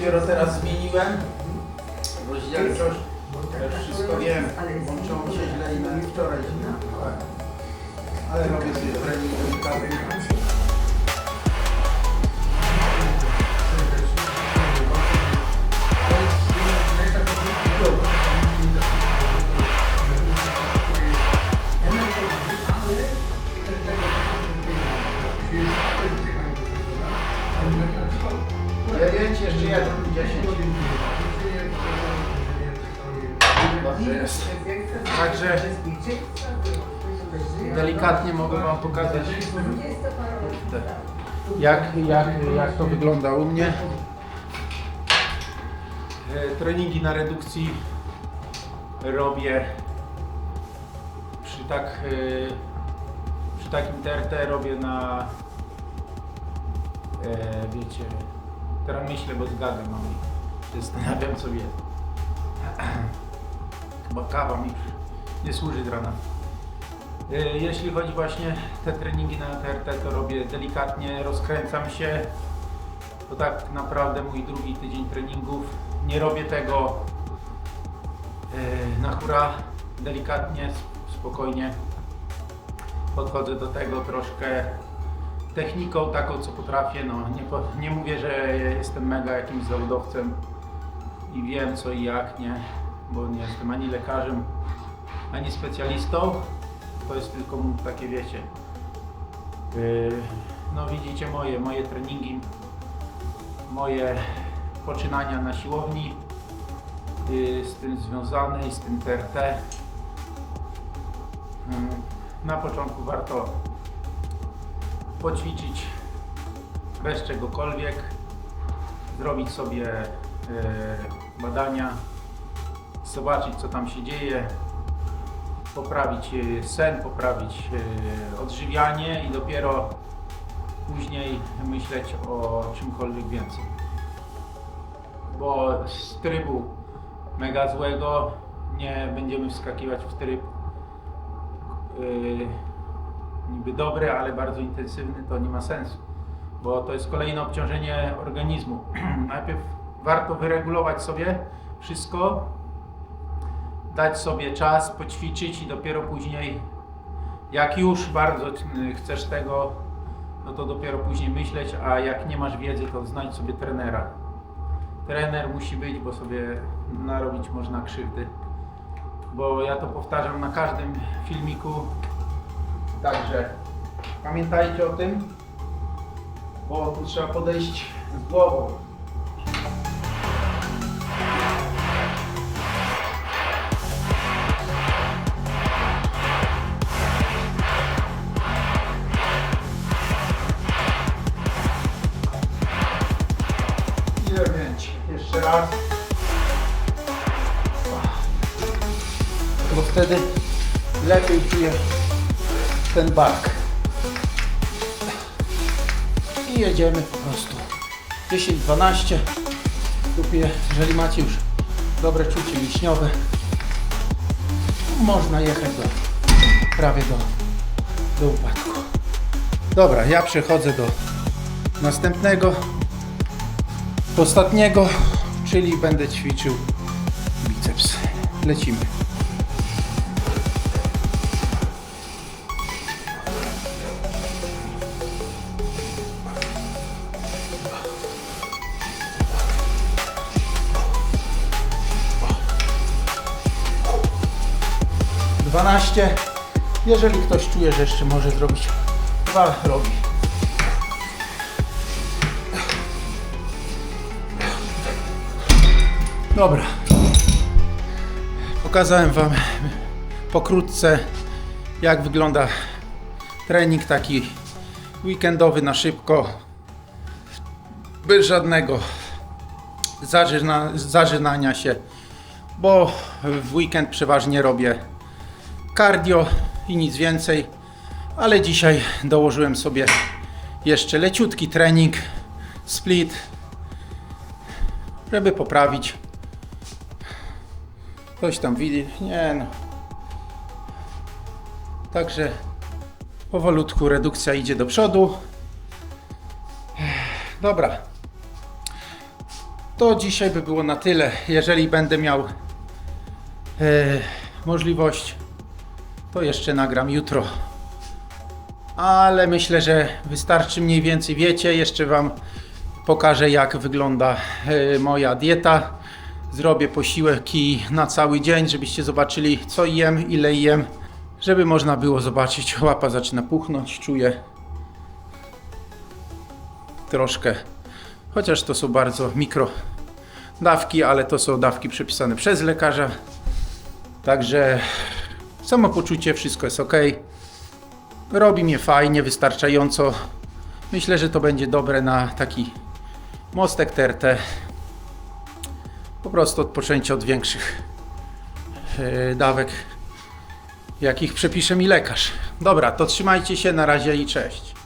dopiero teraz zmieniłem. Rozdzielczość. Ja już wszystko wiem. Włączyło mi się źle i na wczoraj źle. Ale robię sobie trening delikatny. Dziewięć, jeszcze jeden, dziesięć. Dobrze jest. Także delikatnie mogę Wam pokazać jak, jak, jak to wygląda u mnie. E, Treningi na redukcji robię przy tak e, przy takim TRT robię na e, wiecie teraz myślę, bo zgadzam mam i zastanawiam co jest chyba kawa mi nie służy rana. E, jeśli chodzi właśnie te treningi na TRT to robię delikatnie, rozkręcam się. To tak naprawdę mój drugi tydzień treningów. Nie robię tego e, na hura. Delikatnie, spokojnie. Podchodzę do tego troszkę techniką taką co potrafię, no nie, nie mówię, że jestem mega jakimś zawodowcem i wiem co i jak, nie, bo nie jestem ani lekarzem, ani specjalistą, to jest tylko takie wiecie, yy, no widzicie moje, moje treningi, moje poczynania na siłowni, yy, z tym związane i z tym TRT. Yy, Na początku warto poćwiczyć bez czegokolwiek, zrobić sobie e, badania, zobaczyć co tam się dzieje, poprawić e, sen, poprawić e, odżywianie i dopiero później myśleć o czymkolwiek więcej. Bo z trybu mega złego nie będziemy wskakiwać w tryb niby dobry, ale bardzo intensywny, to nie ma sensu, bo to jest kolejne obciążenie organizmu. Najpierw warto wyregulować sobie wszystko, dać sobie czas, poćwiczyć i dopiero później, jak już bardzo y, chcesz tego, no to dopiero później myśleć, a jak nie masz wiedzy, to znajdź sobie trenera. Trener musi być, bo sobie narobić można krzywdy. Bo ja to powtarzam na każdym filmiku, Także pamiętajcie o tym, bo tu trzeba podejść z głową. I dziewięć. Jeszcze raz. Bo wtedy lepiej czuję ten bark. I jedziemy po prostu. 10-12. Kupię, jeżeli macie już dobre czucie mięśniowe, można jechać do, prawie do, do upadku. Dobra, ja przechodzę do następnego, ostatniego, czyli będę ćwiczył biceps. Lecimy. Dwanaście. Jeżeli ktoś czuje, że jeszcze może zrobić dwa, robi. Dobra. Pokazałem Wam pokrótce, jak wygląda trening taki weekendowy na szybko, bez żadnego zażyna, zażynania się, bo w weekend przeważnie robię cardio i nic więcej, ale dzisiaj dołożyłem sobie jeszcze leciutki trening, split, żeby poprawić. Ktoś tam widzi, nie no. Także powolutku redukcja idzie do przodu. Dobra. To dzisiaj by było na tyle. Jeżeli będę miał e, możliwość, to jeszcze nagram jutro. Ale myślę, że wystarczy mniej więcej wiecie. Jeszcze Wam pokażę, jak wygląda e, moja dieta. Zrobię posiłki na cały dzień, żebyście zobaczyli, co jem, ile jem, żeby można było zobaczyć. Łapa zaczyna puchnąć, czuję troszkę, chociaż to są bardzo mikro dawki, ale to są dawki przepisane przez lekarza. Także samopoczucie, wszystko jest ok. Robi mnie fajnie, wystarczająco. Myślę, że to będzie dobre na taki mostek TRT. Po prostu odpoczęcie od większych e, dawek, jakich przepisze mi lekarz. Dobra, to trzymajcie się, na razie i cześć.